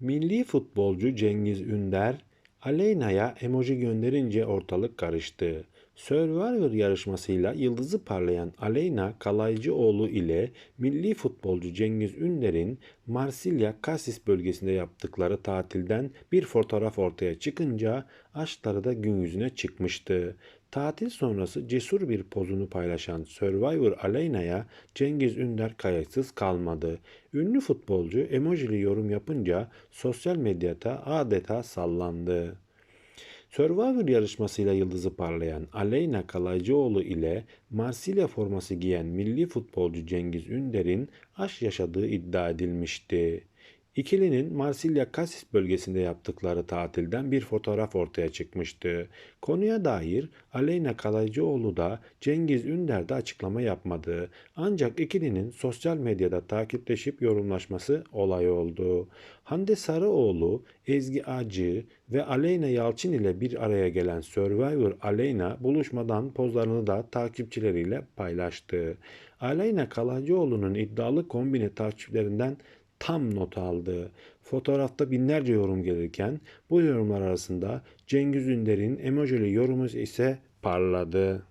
Milli futbolcu Cengiz Ünder, Aleyna'ya emoji gönderince ortalık karıştı. Survivor yarışmasıyla yıldızı parlayan Aleyna Kalaycıoğlu ile milli futbolcu Cengiz Ünder'in Marsilya Kasis bölgesinde yaptıkları tatilden bir fotoğraf ortaya çıkınca aşkları da gün yüzüne çıkmıştı. Tatil sonrası cesur bir pozunu paylaşan Survivor Aleyna'ya Cengiz Ünder kayıtsız kalmadı. Ünlü futbolcu emojili yorum yapınca sosyal medyada adeta sallandı. Survivor yarışmasıyla yıldızı parlayan Aleyna Kalaycıoğlu ile Marsilya forması giyen milli futbolcu Cengiz Ünder'in aşk yaşadığı iddia edilmişti. İkilinin Marsilya Kasis bölgesinde yaptıkları tatilden bir fotoğraf ortaya çıkmıştı. Konuya dair Aleyna Kalaycıoğlu da Cengiz Ünder de açıklama yapmadı. Ancak ikilinin sosyal medyada takipleşip yorumlaşması olay oldu. Hande Sarıoğlu, Ezgi Acı ve Aleyna Yalçın ile bir araya gelen Survivor Aleyna buluşmadan pozlarını da takipçileriyle paylaştı. Aleyna Kalaycıoğlu'nun iddialı kombine takipçilerinden tam not aldı. Fotoğrafta binlerce yorum gelirken bu yorumlar arasında Cengiz Ünder'in emojili yorumu ise parladı.